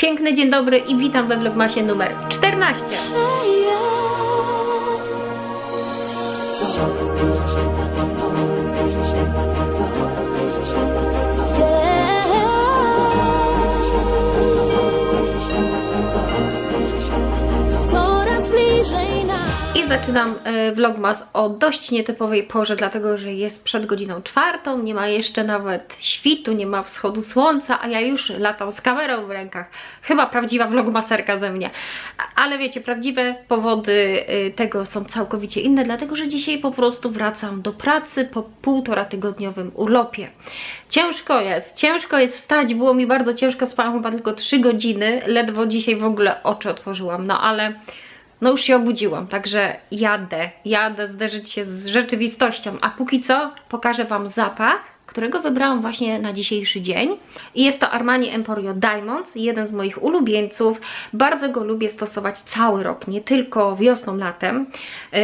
Piękny dzień dobry i witam we Vlogmasie numer 14. zaczynam e, vlogmas o dość nietypowej porze, dlatego że jest przed godziną czwartą, nie ma jeszcze nawet świtu, nie ma wschodu słońca, a ja już latam z kamerą w rękach. Chyba prawdziwa vlogmaserka ze mnie. Ale wiecie, prawdziwe powody e, tego są całkowicie inne, dlatego że dzisiaj po prostu wracam do pracy po półtora tygodniowym urlopie. Ciężko jest, ciężko jest wstać, było mi bardzo ciężko, spałam chyba tylko 3 godziny, ledwo dzisiaj w ogóle oczy otworzyłam, no ale no już się obudziłam, także jadę, jadę zderzyć się z rzeczywistością, a póki co pokażę Wam zapach, którego wybrałam właśnie na dzisiejszy dzień. I jest to Armani Emporio Diamonds, jeden z moich ulubieńców, bardzo go lubię stosować cały rok, nie tylko wiosną, latem, yy,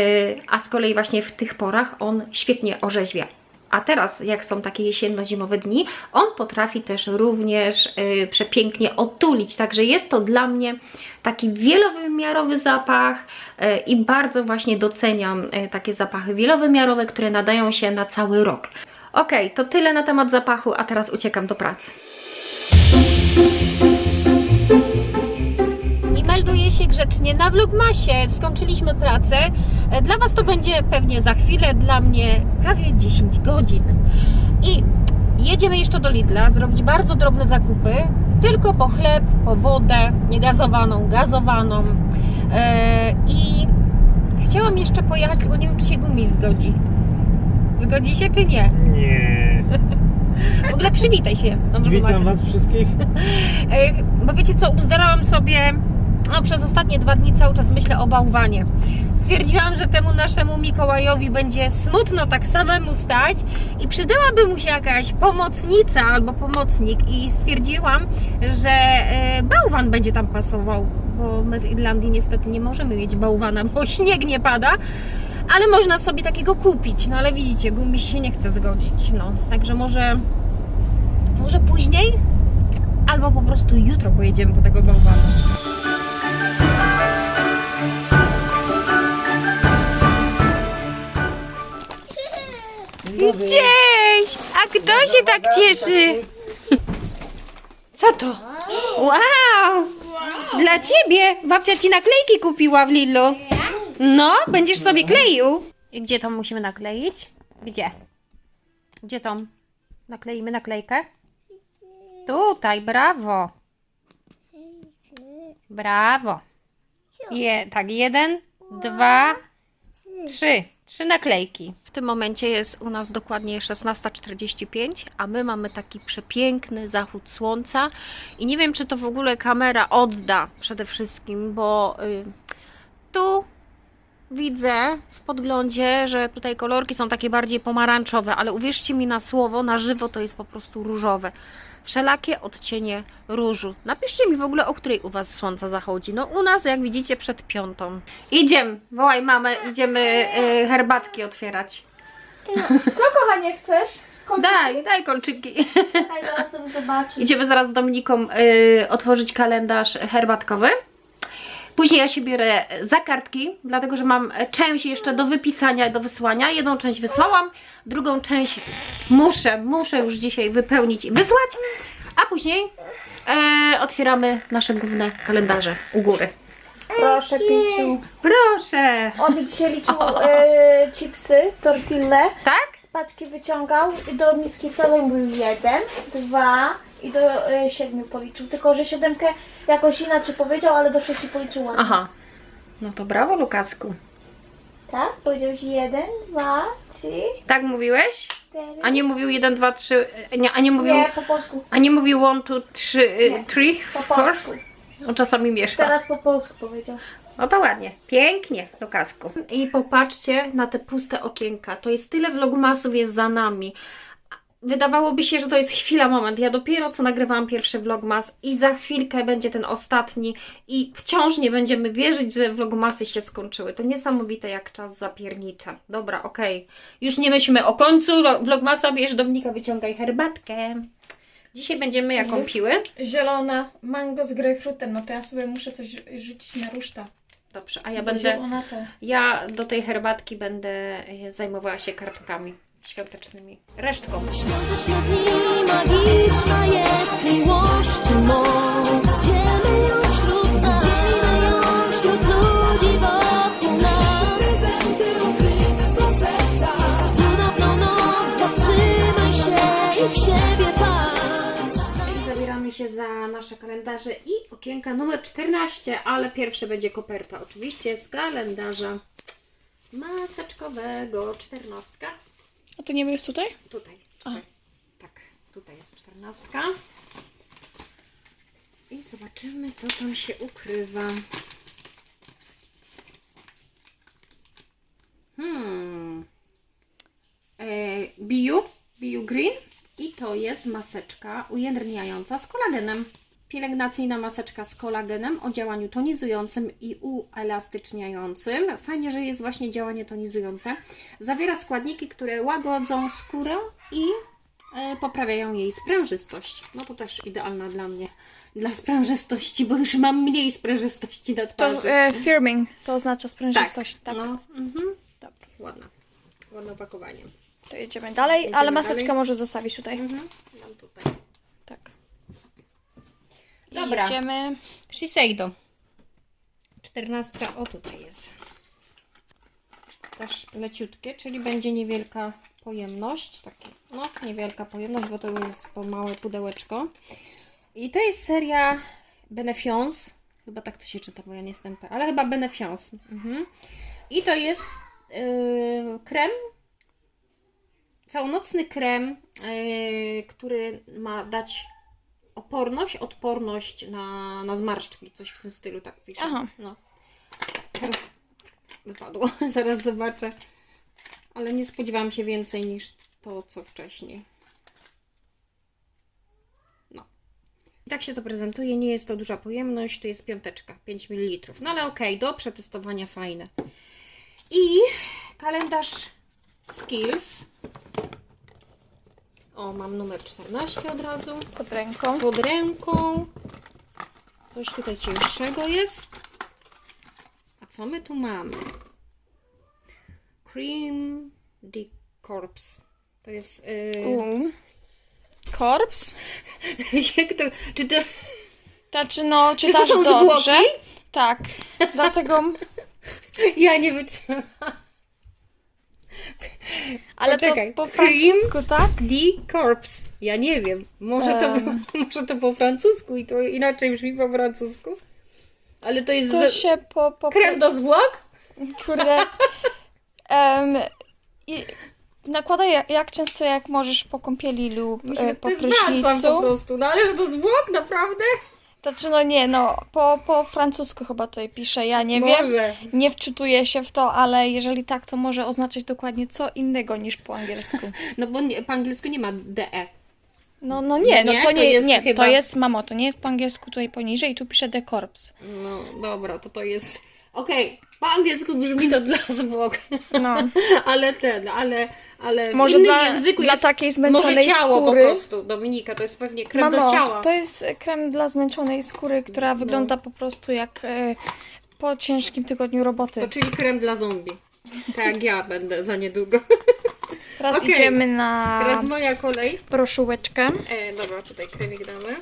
a z kolei właśnie w tych porach on świetnie orzeźwia. A teraz, jak są takie jesienno-zimowe dni, on potrafi też również y, przepięknie otulić. Także jest to dla mnie taki wielowymiarowy zapach y, i bardzo właśnie doceniam y, takie zapachy wielowymiarowe, które nadają się na cały rok. Ok, to tyle na temat zapachu, a teraz uciekam do pracy. I melduję się grzecznie na Vlogmasie. Skończyliśmy pracę. E, Dla Was to będzie pewnie za chwilę, dla mnie prawie 10 godzin. I jedziemy jeszcze do Lidla zrobić bardzo drobne zakupy. Tylko po chleb, po wodę, niegazowaną, gazowaną. E, I chciałam jeszcze pojechać, tylko nie wiem, czy się Gumi zgodzi. Zgodzi się, czy nie? Nie. W ogóle przywitaj się. Witam Was wszystkich. E, Bo wiecie co, uzdarałam sobie no, przez ostatnie dwa dni cały czas myślę o bałwanie. Stwierdziłam, że temu naszemu Mikołajowi będzie smutno tak samemu stać i przydałaby mu się jakaś pomocnica albo pomocnik i stwierdziłam, że e, bałwan będzie tam pasował, bo my w Irlandii niestety nie możemy mieć bałwana, bo śnieg nie pada. Ale można sobie takiego kupić, no ale widzicie, gumiś się nie chce zgodzić, no. Także może, może później albo po prostu jutro pojedziemy po tego bałwana. Cześć! A kto się tak cieszy? Co to? Wow! Dla ciebie! Babcia ci naklejki kupiła w Lidlu. No, będziesz sobie kleił. I gdzie to musimy nakleić? Gdzie? Gdzie tą? Nakleimy naklejkę? Tutaj, brawo. Brawo. Je, tak, jeden, dwa, trzy. Trzy naklejki. W tym momencie jest u nas dokładnie 16.45, a my mamy taki przepiękny zachód słońca. I nie wiem, czy to w ogóle kamera odda przede wszystkim, bo y, tu widzę w podglądzie, że tutaj kolorki są takie bardziej pomarańczowe, ale uwierzcie mi na słowo, na żywo to jest po prostu różowe. Wszelakie odcienie różu. Napiszcie mi w ogóle, o której u Was słońce zachodzi. No u nas, jak widzicie, przed piątą. Idziemy, wołaj mamę, idziemy y, herbatki otwierać. Co kochanie chcesz? Kolczyki? Daj, daj kolczyki. Daj, zaraz sobie zobaczyć. Idziemy zaraz z Dominiką y, otworzyć kalendarz herbatkowy. Później ja się biorę za kartki, dlatego że mam część jeszcze do wypisania, do wysłania. Jedną część wysłałam, drugą część muszę, muszę już dzisiaj wypełnić i wysłać, a później e, otwieramy nasze główne kalendarze u góry. Proszę, Pinciu. Proszę! Obi dzisiaj liczył e, chipsy, tortille. Tak? Z paczki wyciągał i do miski wsadzał i mówił jeden, dwa i do e, siedmiu policzył. Tylko, że siódemkę jakoś inaczej powiedział, ale do sześciu policzył ładnie. Aha. No to brawo, Lukasku. Tak? Powiedziałeś jeden, dwa, trzy, Tak mówiłeś? cztery. A nie mówił 1, 2, 3, nie, a nie mówił, Nie, po polsku. a nie mówił 1, 2, 3, Nie. 3, Po 4? polsku. On czasami mieszka. Teraz po polsku powiedział. No to ładnie, pięknie, Lukasku. I popatrzcie na te puste okienka. To jest tyle vlogmasów jest za nami. Wydawałoby się, że to jest chwila, moment. Ja dopiero co nagrywałam pierwszy vlogmas i za chwilkę będzie ten ostatni i wciąż nie będziemy wierzyć, że vlogmasy się skończyły. To niesamowite, jak czas zapiernicza. Dobra, okej. Już nie myślmy o końcu lo- vlogmasa, bierz Dominika, wyciągaj herbatkę. Dzisiaj będziemy jaką piły? Zielona, mango z grejpfrutem, no to ja sobie muszę coś rzucić na ruszta. Dobrze, a ja Bo będę. Zielona to... Ja do tej herbatki będę e, zajmowała się kartkami świątecznymi. Resztką. Świąteczne dni, magiczna jest miłość moc. Wśród nas, ludzi wokół nas. W cudowną noc zatrzymaj się i w siebie patrz. I zabieramy się za nasze kalendarze i okienka numer 14, ale pierwsze będzie koperta. Oczywiście z kalendarza maseczkowego. Czternastka. A to nie jest tutaj? Tutaj. Tutaj. Tak, tutaj jest czternastka. I zobaczymy, co tam się ukrywa. Hmm. E, Biu, Biu Green. I to jest maseczka ujędrniająca z kolagenem. Pielęgnacyjna maseczka z kolagenem o działaniu tonizującym i uelastyczniającym. Fajnie, że jest właśnie działanie tonizujące. Zawiera składniki, które łagodzą skórę i e, poprawiają jej sprężystość. No to też idealna dla mnie, dla sprężystości, bo już mam mniej sprężystości na To twarzy. e, firming, to oznacza sprężystość. Tak. No, mhm. Dobra, Ładna. Ładne opakowanie. to jedziemy dalej, Jedziemy ale maseczkę dalej. może zostawić tutaj. Mhm. Dam tutaj. Tak. Dobra. Jedziemy. Shiseido. Czternastka, o tutaj jest. Też leciutkie, czyli będzie niewielka pojemność. Takie, no, niewielka pojemność, bo to jest to małe pudełeczko. I to jest seria Benefiance. Chyba tak to się czyta, bo ja nie jestem pe- ale chyba Benefiance. Mhm. I to jest yy, krem, całonocny krem, yy, który ma dać oporność, odporność na, na zmarszczki, coś w tym stylu, tak pisze. Aha. No. Zaraz wypadło, zaraz zobaczę. Ale nie spodziewałam się więcej niż to, co wcześniej. No. I tak się to prezentuje, nie jest to duża pojemność, to jest piąteczka, 5 ml. No ale okej, do przetestowania fajne. I kalendarz Skills. O, mam numer 14 od razu Pod ręką. pod ręką. Coś tutaj cięższego jest. A co my tu mamy? Cream de Corpse. To jest. Yy... U. Korps. Jak to, czy to. Znaczy, no, Czy to są dobrze. zwłoki? Tak. Dlatego. Ja nie wytrzymam. Ale Poczekaj. to po francusku, tak? De Corpse. Ja nie wiem. Może to, może to po francusku i to inaczej brzmi po francusku. Ale to jest. To się po. po Krem do zwłok? Kurde. Em, i nakładaj jak, jak często jak możesz po kąpieli lub Myślę, e, po balsam po prysznicu. prostu. No ale że to zwłok, naprawdę? Znaczy, no nie, no, po, po francusku chyba tutaj pisze, ja nie wiem. Może. Nie wczytuję się w to, ale jeżeli tak, to może oznaczać dokładnie co innego niż po angielsku. No bo nie, po angielsku nie ma DE. No, no nie, no Nie, to to nie, jest nie, chyba- to jest, mamo, to nie jest po angielsku tutaj poniżej i tu pisze The Corpse. No dobra, to to jest... Okej, po angielsku brzmi to dla zwłok, No, ale ten, ale, ale w Może innym dla- języku dla jest takiej może zmęczonej ciało skóry. po prostu, Dominika, to jest pewnie krem mamo, do ciała. to jest krem dla zmęczonej skóry, która wygląda po prostu jak e, po ciężkim tygodniu roboty. To czyli krem dla zombie. Tak jak ja będę za niedługo. Teraz okej. idziemy na Teraz moja kolej. broszureczkę. E, dobra, tutaj kremik damy.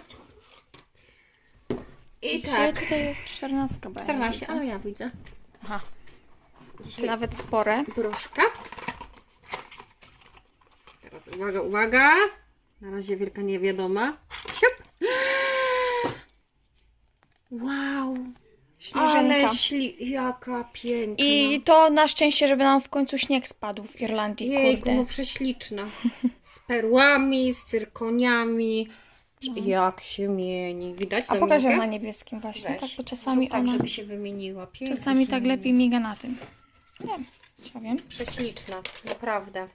I Dzisiaj tak, tutaj jest 14, bo ja nie 14, widzę. ale ja widzę. Aha, Dzisiaj nawet spore. broszka. Teraz uwaga, uwaga. Na razie wielka niewiadoma. Siup. Wow, Śnieżynka. ale śli... jaka piękna. I to na szczęście, żeby nam w końcu śnieg spadł w Irlandii, Jejku, kurde. no prześliczna. Z perłami, z cyrkoniami. Jak się mieni. Widać. A pokaż ją Dominikę? na niebieskim właśnie, Weź. tak, bo czasami tak, ona, żeby się wymieniła. Pięknie czasami się tak mieni. lepiej miga na tym. Nie wiem, co wiem. Prześliczna, naprawdę.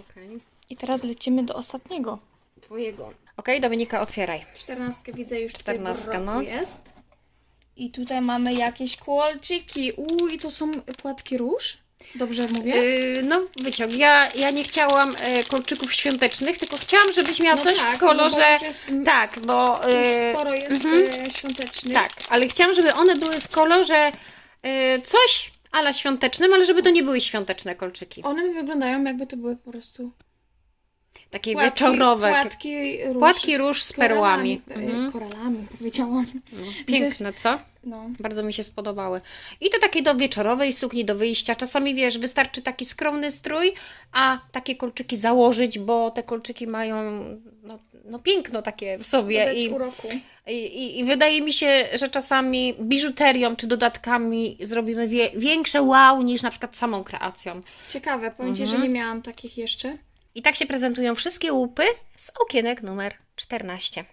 Okej, I teraz lecimy do ostatniego. twojego. Okej, Dominika, otwieraj. Czternastkę widzę już tutaj Czternastka, no. jest. I tutaj mamy jakieś kolczyki. I to są płatki róż? Dobrze mówię? Yy, no wyciąg. Ja, ja nie chciałam e, kolczyków świątecznych, tylko chciałam, żebyś miała No coś tak, w no bo kolorze... już jest- tak, bo... Już e, sporo jest mhm. e, świątecznych. Tak, ale chciałam, żeby one były w kolorze y, coś ala świątecznym, ale żeby to nie były świąteczne kolczyki. One mi wyglądają jakby to były po prostu Takie płatki, wieczorowe. płatki róż, Płatki róż z koralami. perłami. E, Mhm. Koralami powiedziałam. Piękne, co? No. Bardzo mi się spodobały. I to takie do wieczorowej sukni, do wyjścia. Czasami wiesz, wystarczy taki skromny strój, a takie kolczyki założyć, bo te kolczyki mają no, no piękno takie w sobie. I, i, i, I wydaje mi się, że czasami biżuterią czy dodatkami zrobimy wie, większe wow niż na przykład samą kreacją. Ciekawe, powiem Ci, Mhm. że nie miałam takich jeszcze. I tak się prezentują wszystkie łupy z okienek numer 14.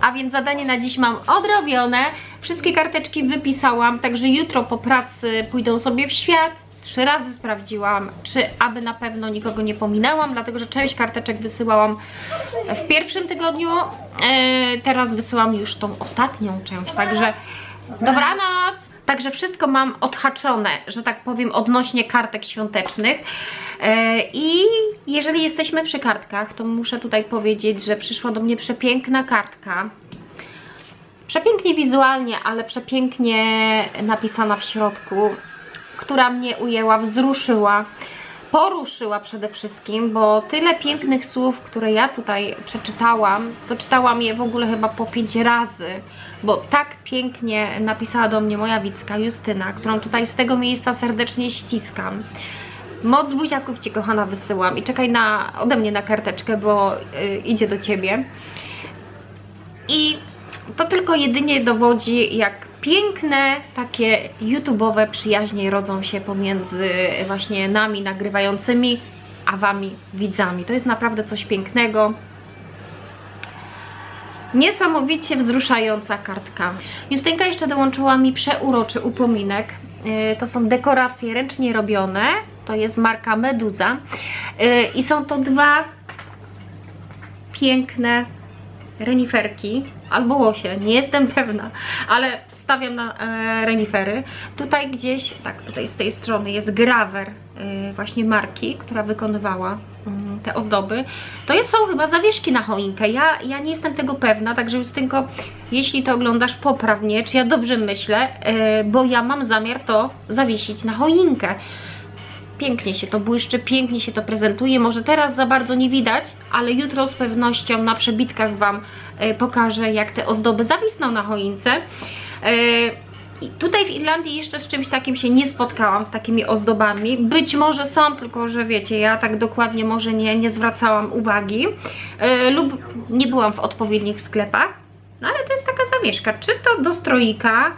A więc zadanie na dziś mam odrobione. Wszystkie karteczki wypisałam, także jutro po pracy pójdą sobie w świat. Trzy razy sprawdziłam, czy aby na pewno nikogo nie pominęłam, dlatego że część karteczek wysyłałam w pierwszym tygodniu. E, teraz wysyłam już tą ostatnią część, także dobranoc! Także wszystko mam odhaczone, że tak powiem, odnośnie kartek świątecznych. E, I jeżeli jesteśmy przy kartkach, to muszę tutaj powiedzieć, że przyszła do mnie przepiękna kartka. Przepięknie wizualnie, ale przepięknie napisana w środku, która mnie ujęła, wzruszyła, poruszyła przede wszystkim, bo tyle pięknych słów, które ja tutaj przeczytałam, to czytałam je w ogóle chyba po pięć razy, bo tak pięknie napisała do mnie moja widzka Justyna, którą tutaj z tego miejsca serdecznie ściskam. Moc buziaków Ci kochana wysyłam i czekaj na, ode mnie na karteczkę, bo y, idzie do Ciebie. I to tylko jedynie dowodzi, jak piękne takie YouTube'owe przyjaźnie rodzą się pomiędzy właśnie nami nagrywającymi, a Wami widzami. To jest naprawdę coś pięknego. Niesamowicie wzruszająca kartka. Justynka jeszcze dołączyła mi przeuroczy upominek. Yy, To są dekoracje ręcznie robione. To jest marka Meduza. Yy, I są to dwa piękne reniferki albo łosie, nie jestem pewna, ale stawiam na e, renifery. Tutaj gdzieś, tak, tutaj z tej strony jest grawer e, właśnie marki, która wykonywała mm, te ozdoby. To jest, są chyba zawieszki na choinkę. Ja, ja nie jestem tego pewna, także Justynko, jeśli to oglądasz, popraw mnie, czy ja dobrze myślę, e, bo ja mam zamiar to zawiesić na choinkę. Pięknie się to błyszczy, pięknie się to prezentuje. Może teraz za bardzo nie widać, ale jutro z pewnością na przebitkach Wam e, pokażę, jak te ozdoby zawisną na choince. E, tutaj w Irlandii jeszcze z czymś takim się nie spotkałam, z takimi ozdobami. Być może są, tylko że wiecie, ja tak dokładnie może nie, nie zwracałam uwagi e, lub nie byłam w odpowiednich sklepach. No ale to jest taka zawieszka, czy to do stroika,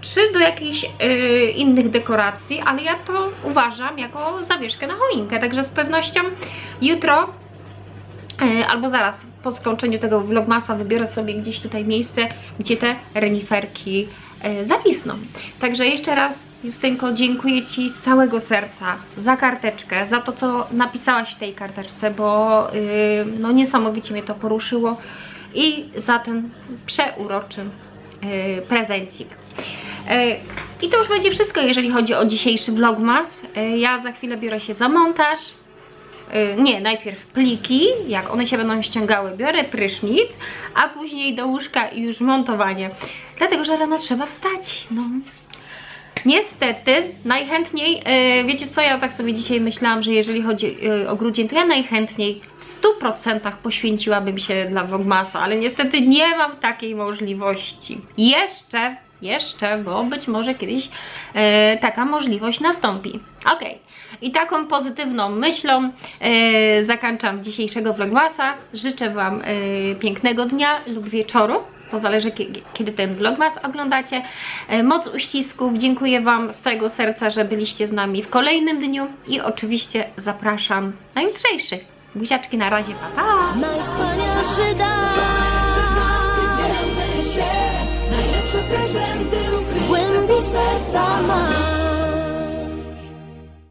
czy do jakichś y, innych dekoracji, ale ja to uważam jako zawieszkę na choinkę, także z pewnością jutro albo zaraz po skończeniu tego vlogmasa wybiorę sobie gdzieś tutaj miejsce, gdzie te reniferki y, zawisną. Także jeszcze raz Justynko, dziękuję Ci z całego serca za karteczkę, za to co napisałaś w tej karteczce, bo y, no niesamowicie mnie to poruszyło i za ten przeuroczy y, prezencik. E, I to już będzie wszystko, jeżeli chodzi o dzisiejszy vlogmas. E, Ja za chwilę biorę się za montaż. E, Nie, najpierw pliki, jak one się będą ściągały, biorę prysznic, a później do łóżka i już montowanie. Dlatego, że rano trzeba wstać. No. Niestety, najchętniej, e, wiecie co, ja tak sobie dzisiaj myślałam, że jeżeli chodzi e, o grudzień, to ja najchętniej w 100% poświęciłabym się dla Vlogmasa, ale niestety nie mam takiej możliwości. Jeszcze, jeszcze, bo być może kiedyś taka możliwość nastąpi. Ok, i taką pozytywną myślą e, zakończam dzisiejszego Vlogmasa. Życzę Wam e, pięknego dnia lub wieczoru. To zależy, kie- kiedy ten vlogmas oglądacie. E, Moc uścisków. Dziękuję Wam z całego serca, że byliście z nami w kolejnym dniu i oczywiście zapraszam na jutrzejszy. Buziaczki na razie, pa pa! Najwspanialszy najlepsze prezenty ukryte w głębi serca.